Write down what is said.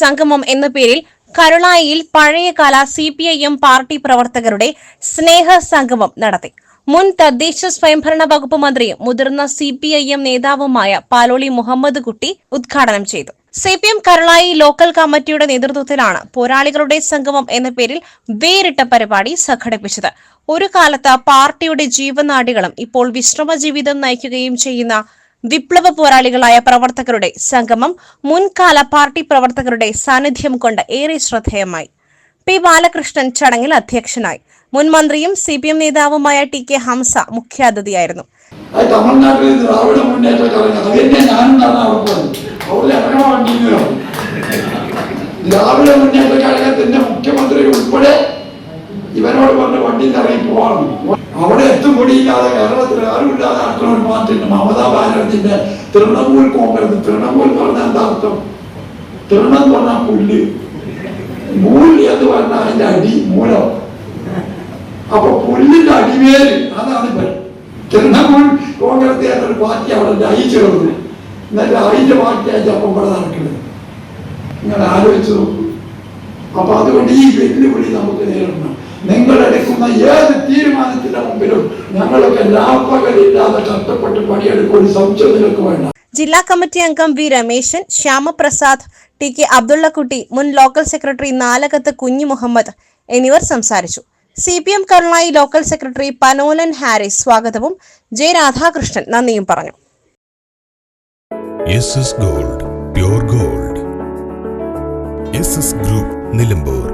സംഗമം എന്ന പേരിൽ കരുളായിയിൽ പഴയകാല C P I M party പ്രവർത്തകരുടെ സ്നേഹ സംഗമം നടത്തി. മുൻ തദ്ദേശ സ്വയംഭരണ വകുപ്പ് മന്ത്രിയും മുതിർന്ന സി പി ഐ എം നേതാവുമായ പാലോളി മുഹമ്മദ് കുട്ടി ഉദ്ഘാടനം ചെയ്തു. C P M Karulayi local കമ്മിറ്റിയുടെ നേതൃത്വത്തിലാണ് പോരാളികളുടെ സംഗമം എന്ന പേരിൽ വേറിട്ട പരിപാടി സംഘടിപ്പിച്ചത്. ഒരു കാലത്ത് പാർട്ടിയുടെ ജീവനാടികളും ഇപ്പോൾ വിശ്രമ ജീവിതം നയിക്കുകയും ചെയ്യുന്ന വിപ്ലവ പോരാളികളായ പ്രവർത്തകരുടെ സംഗമം മുൻകാല പാർട്ടി പ്രവർത്തകരുടെ സാന്നിധ്യം കൊണ്ട് ഏറെ ശ്രദ്ധേയമായി. പി. ബാലകൃഷ്ണൻ ചടങ്ങിൽ അധ്യക്ഷനായി. മുൻ മന്ത്രിയും സി പി എം നേതാവുമായ ടി. കെ. ഹംസ മുഖ്യാതിഥിയായിരുന്നു. പറഞ്ഞ വണ്ടിയിൽ ഇറങ്ങി പോവാണ് അവിടെ എത്തുപൊടിയില്ലാതെ കേരളത്തിൽ ആരുമില്ലാതെ നടക്കുന്ന ഒരു പാർട്ടിയുണ്ട് മമതാ ബാനർജിന്റെ തൃണമൂൽ കോൺഗ്രസ് തൃണമൂൽ എന്ന് പറഞ്ഞാൽ എന്താ അർത്ഥം? തൃണം എന്ന് പറഞ്ഞാൽ പുല്ല്. മൂൽ എന്ന് പറഞ്ഞാൽ അതിന്റെ അടി മൂലം. അപ്പൊ പുല്ലിന്റെ അടിവേര് അതാണ് ഇവൻ. തൃണമൂൽ കോൺഗ്രസ് എന്നൊരു പാർട്ടി അവിടെ ലയിച്ചു ചേർന്നു. എന്നിട്ട് അതിന്റെ പാർട്ടിയായിട്ട് അപ്പം ഇവിടെ നടക്കുന്നത്. നിങ്ങൾ ആലോചിച്ചു നോക്കൂ. അപ്പൊ അതുകൊണ്ട് ഈ വെല്ലുവിളി നമുക്ക് ഞങ്ങളൊക്കെ ലാഭകരില്ലാതെ കഷ്ടപ്പെട്ട് പണിയെടുക്കും ഒരു സംശയം നിങ്ങൾക്ക് വേണ്ട ജില്ലാ കമ്മിറ്റി അംഗം V Rameshan Shyamaprasad T K Abdullakutty മുൻ ലോക്കൽ സെക്രട്ടറി നാലകത്ത് കുഞ്ഞു മുഹമ്മദ് എന്നിവർ സംസാരിച്ചു. C P M Karunayi local secretary Panolan Haris സ്വാഗതവും. ജെ രാധാകൃഷ്ണൻ നന്ദിയും പറഞ്ഞു. Gold gold group Nilambur